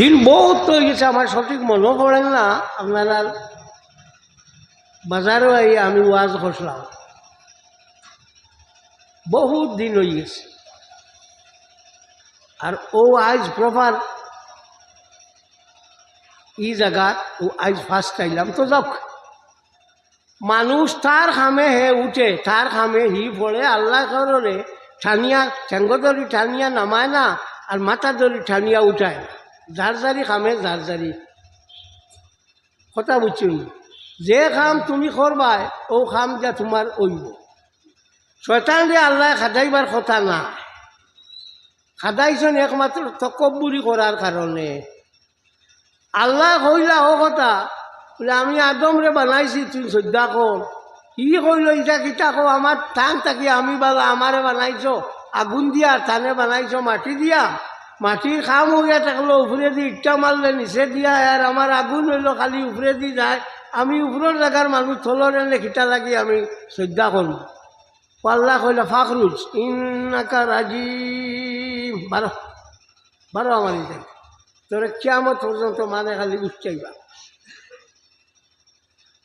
দিন বহুত হয়ে গেছে আমার সঠিক মনে পড়েন না, আপনারা বাজারে আই আমি ওয়াজ করছিলাম বহুত দিন হয়ে গেছে। আর ও আজ প্রপার ই জায়গাত ও আজ ফার্স্ট আইলাম, তো যাক। মানুষ তার খামে হে উঠে, তার খামে হি পড়ে, আল্লাহ ঠানিয়া, ঠেঙ্গ ধরি ঠানিয়া নামায় না, আর মাথা ধরি ঠানিয়া উঠায় না। যার জারি খামে যার জারি কথা বুঝছুন যে খাম তুমি করবাই ও খাম যা তোমার ওইব শয়তান দিয়ে আল্লাহ খাদাইবার কথা না। খাদাইছেন একমাত্র তকব্বুরি করার কারণে আল্লাহ কইলা ও কথা, বলে আমি আদম রে বানাইছি তুই শ্রদ্ধা কর কি কইল ইটা কিটা কো আমার টান থাকি আমি বালা আমারে বানাইছ, আগুন দিয়া টানে বানাইছ, মাটি দিয়া। মাটির খাম হইয়া থাকলো উপরে দি ইটা মারলে নিচে দিয়া আর আমার আগুন হইল খালি উপরে দি যায় আমি উপরের জায়গার মানুষ থলর এনে খিটা লাগি আমি শ্রদ্ধা করব পাল্লা কইলা ফাকরুজ ইন্নাকা রাজিম বারো বারো আমার ইটা তোরে কিয়ামত পর্যন্ত মানে খালি উচ্চাইবা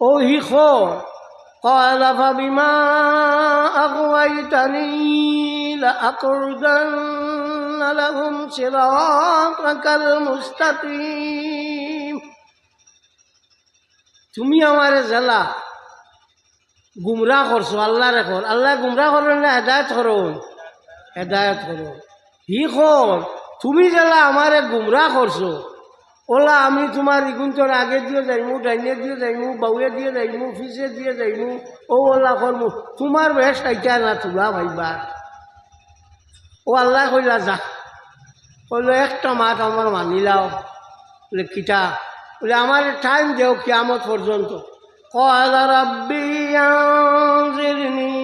ও হি খোর قال فبما أغويتني لأقعدن لهم صراطك المستقيم তুমি আমারে জেলা গুমরা করছো আল্লাহ রেখর আল্লাহ গুমরা করেন না হেদায়ত করুন হেদায়ত করুন হি কর তুমি জেলা আমারে গুমরা করছো ওলা আমি তোমার ইগুন্তর আগে দিয়ে যাইমু ডাইনে দিয়ে যাইমু বাউয়ে দিয়ে যাইমু ফিসে দিয়ে যাইমু ও ওলা করমু তোমার বেশ আইটা না তোলা ভাইবা ও আল্লাহ কইলা যা কইলো একটা মাত আমার মানিলাও বলে কিটা বলে আমার টাইম দেও কিয়ামত পর্যন্ত قال ربي أنظرني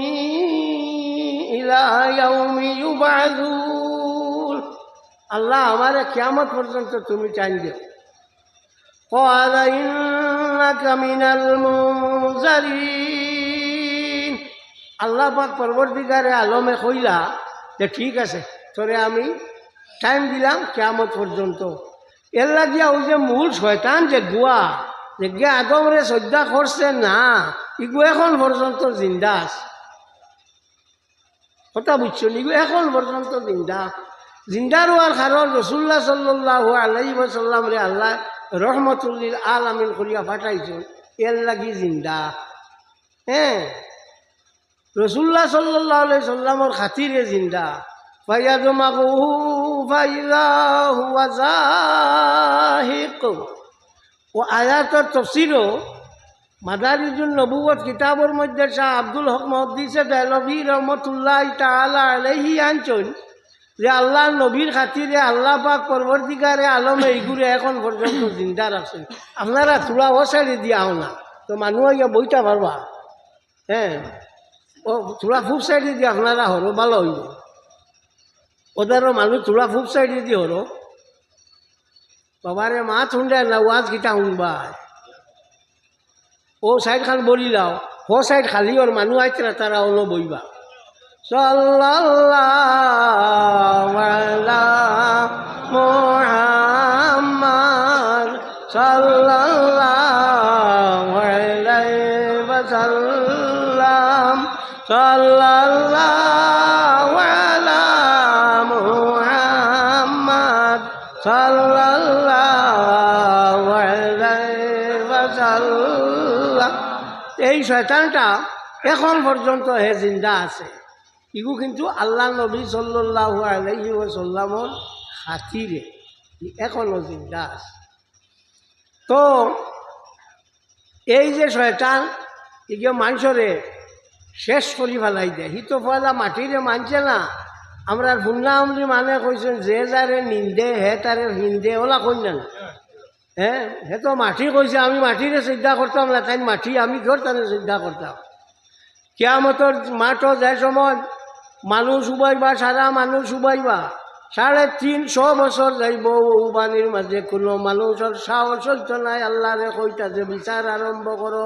إلى يوم يبعثون আল্লাহ আমার কিয়ামত পর্যন্ত তুমি টাইম দেও قال إنك من المنذرين আল্লাহ পাক পরবর্তীকারে আলমে কইলা যে ঠিক আছে, তোরে আমি টাইম দিলাম কেমত পর্যন্ত। এর লাগিয়া ওই যে মূল শয়তান যে গুয়া, যে গে আগমরে শ্রদ্ধা করছে, না, ইগু এখন পর্যন্ত জিন্দা আছে। কথা বুঝছ ইগু এখন পর্যন্ত জিন্দা। জিন্দার হওয়ার কারণ রসুল্লাহ সাল্লাহ আলাই রে আল্লাহ রহমতুল্লিল আল আমিন করিয়া পাঠাইছেন, এর লাগি জিন্দা। হ্যাঁ? রসুল্লাহ সাল্লাহ সাল্লামর খাতিরে জিন্দা। ফাইয়া জমা কহু ফাইলা হুয়া ও আয়াতর তফসিরও মাদারিজুল নবুবত কিতাবর মধ্যে শাহ আব্দুল হক মহদ্দিসে দেলভি রহমতুল্লাহ তালা আলহি আনছেন যে আল্লাহ নবীর খাতিরে আল্লাহ পাক পরবর্তীকারে আলম এইগুলো এখন পর্যন্ত জিন্দা রাখছেন। আপনারা তুলা ওসাড়ি দিয়াও না। তো মানুষ বইটা পারবা। হ্যাঁ। তোলা খুব সাইডে দিয়ে আপনারা হরো ভালো হইব ওদেরও মানুষ তোলা খুব সাইডে দিয়ে হরো বাবারে মা শুনলে না ওয়াজ কিটা শুনবা ও সাইড খান বলি লাও। ও সাইড খালি ওর মানুষ আইতে না তারা অন্য বইবা সাল্লাল্লাহু আলা মুহাম্মদ সাল্লাল্লাহু সাল্লাল্লাহু আলা মুহাম্মদ সাল্লাল্লাহু আলাইহি এই শয়তানটা এখন পর্যন্ত হে জিন্দা আছে। ইগু কিন্তু আল্লাহ নবী সাল্লাহ আলহি ওসাল্লামর হাতিরে ই এখনও জিন্দা আছে। তো এই যে শয়তান, ইগে মানুষরে শেষ করি ফেলাই দেয় হি তো পয়লা মাটিরে মানছে না। আমরা ভুন্না আমলি মানে কইছেন যে যারে নিন্দে, হে তারে হিন্দে ওলা কইনা না হ্যাঁ হে তো মাটি কইছে আমি মাটিরে চিন্তা করতাম না তাই মাটি আমি ঘর তারে চিন্তা করতাম কেয়ামতর মাঠও যে সময় মানুষ উবাইবা সারা মানুষ উবাইবা সাড়ে তিনশো বছর যাইব উবানির মাঝে কোনো মানুষের সাহস চলতো নাই আল্লাহরে কইতা যে বিচার আরম্ভ করো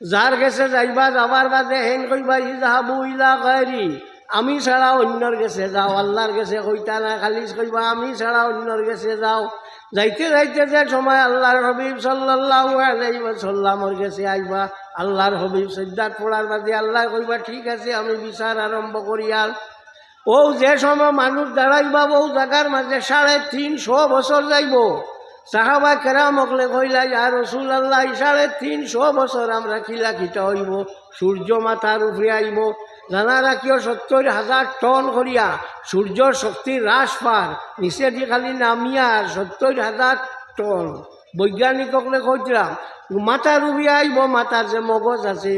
যার গেছে যাইবা যাবার বাদে হেন কইবা, ই যাহাবু ইলা গায়রি আমি ছাড়া অন্যর গেছে যাও আল্লাহর গেছে কইতা না খালি কইবা, আমি ছাড়া অন্যর গেছে যাও। যাইতে যাইতে যে সময় আল্লাহর হবিব ওয়াসাল্লামর কাছে আইবা আল্লাহর হবিব সজ্জাত পড়ার বাদে আল্লাহ কইবা, ঠিক আছে, আমি বিচার আরম্ভ করি আর ও, যে সময় মানুষ দাঁড়াইবা ও জায়গার মাঝে সাড়ে তিনশো বছর যাইব। সাহাবা কেরাম অকলে কইলা, ইয়া রসুল আল্লাহ সাড়ে তিনশো বছর আমরা খিলা খিটা হইব? সূর্য মাথার উপরে আইব। জানা রাখিও সত্তর হাজার টন করিয়া সূর্যর শক্তি হ্রাস পার, নিচে খালি নামিয়ার সত্তর হাজার টন। বৈজ্ঞানিকসকলে কইছিলাম মাথার উপরে আইব, মাথার যে মগজ আছে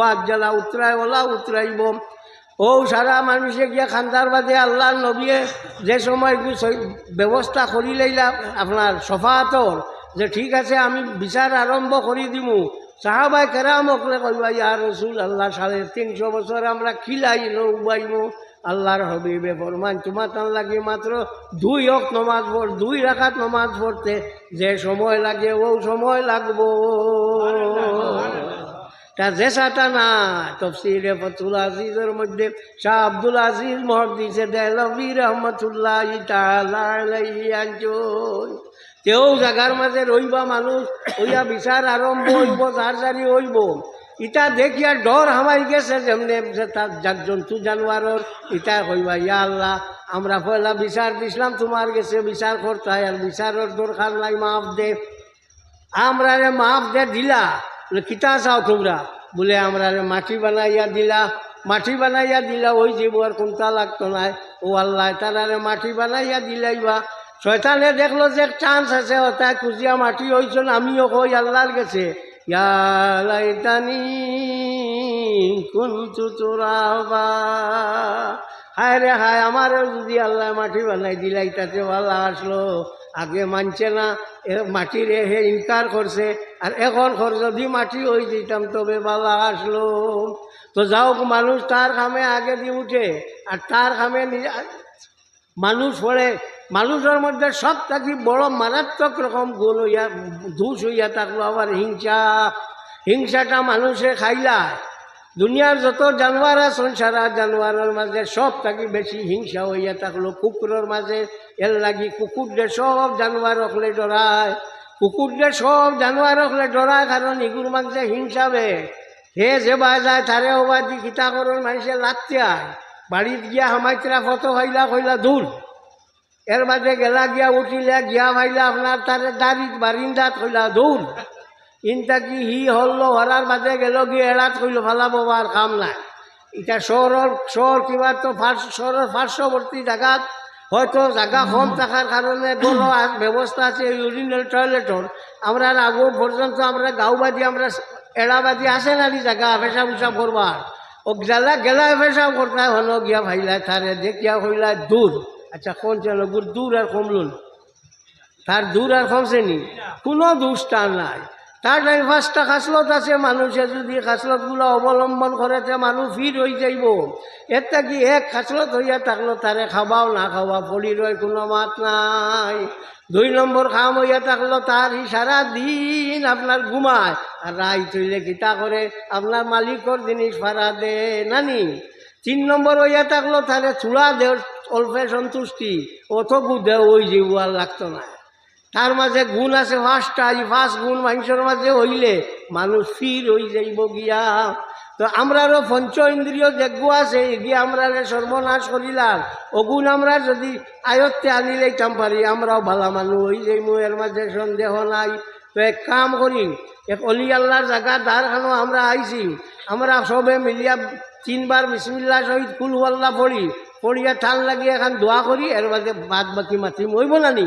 বাদ জ্বালা উতরাই ওলা উতরাইব। ও সারা মানুষে গিয়া খান্দার বাদে আল্লাহ নবীয়ে যে সময় ব্যবস্থা করি লইলাম, আপনার সফাতর, যে ঠিক আছে, আমি বিচার আরম্ভ করি দিমু। সাহাবাই কেরাম অকলে কইবা ইয়া রসুল আল্লাহ সাড়ে তিনশো বছর আমরা খিলাই উবাইমু আল্লাহর হবিবে ফরমান, তোমার তার লাগে মাত্র দুই অক নমাজ পড়, দুই রাখাত নমাজ পড়তে, যে সময় লাগে ও সময় লাগবো। তা জেসাটা না তফসিরে ফতুল আজিজের মধ্যে শাহ আব্দুল আজিজ মহদিসে দেলবি রহমতুল্লাহ আঞ্চল তেও জাগার মাঝে রইবা মানুষ ওইয়া বিচার আরম্ভ হইব, যার জারি হইব। ইটা দেখিয়া ডর হামাই গেছে যেমনে তার যাক জন্তু জানোয়ারর, ইটা কইবা, ইয়া আল্লাহ, আমরা পয়লা বিচার দিছিলাম, তোমার গেছে বিচার করতে হয়, আর বিচারের দরকার নাই, মাফ দে। আমরা মাপ দে দিলা। বলে কিতা চাও তোমরা। বলে, আমরা মাটি বানাইয়া দিলা, মাটি বানাইয়া দিলা, ওই জীব আর কোনটা লাগতো নাই ও আল্লাহ, তারা মাটি বানাইয়া দিলাইবা। শয়তানে দেখল যে চান্স আছে ওটা খুঁজিয়া মাটি হয়েছিল আমিও কই আল্লাহর গেছে ইয়ালাইতানি কুন্তু তোরাবা। হায় রে হায়, আমারও যদি আল্লাহ মাটি বানাই দিলাই তাতে ভালো আসলো। আগে মানছে না মাটির হে ইনকার করছে, আর এখন খর যদি মাটি হয়ে দিতাম, তবে বালা আসলো। তো যাও মানুষ তার খামে আগে দিয়ে উঠে, আর তার খামে মানুষ পড়ে। মানুষের মধ্যে সব থাকি বড় মারাত্মক রকম গুণ হইয়া ধূস হইয়া থাকল, আবার হিংসা। হিংসাটা মানুষে খাইলায়। দুনিয়ার যত জানোয়ার আছেন সারা জানোয়ারের মাঝে সব থাকি বেশি হিংসা হইয়া থাকল। কুকুরের মাঝে এর লাগি কুকুরদের সব জানোয়ার অকলে ডরায়। কুকুরদের সব জানোয়ার অকলে ডরায় কারণ ইগুর মাঝে হিংসাবে হে যে বা যায় তারে ওবা দি কিতা করুন, মানুষে লাগতে আয় বাড়িত গিয়া হামাইতরা ফত হইলা হইলা দূর এর মাঝে গেলা গিয়া উঠিলে গিয়া ভাইলা আপনার তারে দাড়িত বারিন্দাত হইলা দূর ইনটা কি হি হল্লো হরার মাঝে গেল গিয়ে এড়াত কইল, ফালাবো আর কাম নাই। এটা শহরের শহর কিবা তো শহরের পার্শ্ববর্তী জায়গাত হয়তো জায়গা কম থাকার কারণে কোনো ব্যবস্থা আছে ইউরিনাল টয়লেটর আমরা আগো পর্যন্ত আমরা গাঁওবাদী আমরা এড়াবাদী আছে না জায়গা পেশা উসাব করবার ও গেলা গেলা পেশাব করতে হলো গিয়া ভাইলা তারে দেখিয়া হইলা দূর আচ্ছা কোন চলো দূর আর কমলুন তার দূর আর কমছে নি কোনো দুষ্টার নাই। তার নাই পাঁচটা খাসলত আছে, মানুষে যদি খাসলতগুলো অবলম্বন করে তে মানুষ ফির হয়ে যাইব। এর কি এক খাসলত হইয়া থাকল, তারে খাবাও না খাওয়া পড়ি রয় কোনো মাত নাই। দুই নম্বর খাম হইয়া থাকল, তার সারা দিন আপনার ঘুমায়। আর রাই তৈলে কিতা করে? আপনার মালিকর জিনিস ভাড়া দে নানি। তিন নম্বর হইয়া থাকল তাহলে চূড়া দেও অল্পে সন্তুষ্টি। অত গুদে ওই জীব আর লাগতো না। তার মাঝে গুণ আছে পাঁচটা এই পাঁচ গুণ মানুষের মাঝে হইলে মানুষ ফির হই যাইব গিয়া। তো আমরারও পঞ্চ ইন্দ্রিয় যজ্ঞ আছে গিয়ে আমরা সর্বনাশ করিলাম। অগুণ আমরা যদি আয়ত্তে আনি লইতাম পারি, আমরাও ভালা মানুষ হই যাইমু, এর মাঝে সন্দেহ নাই। তো এক কাম করি, এক অলি আল্লাহর জায়গা দ্বারখানো আমরা আইছি, আমরা সবে মিলিয়া তিনবার বিসমিল্লা সহিত কুলওয়াল্লা পড়ি, পড়িয়া ঠাল লাগিয়ে এখন দোয়া করি, এর বাদে বাদ বাকি মাতিম হইব না নি?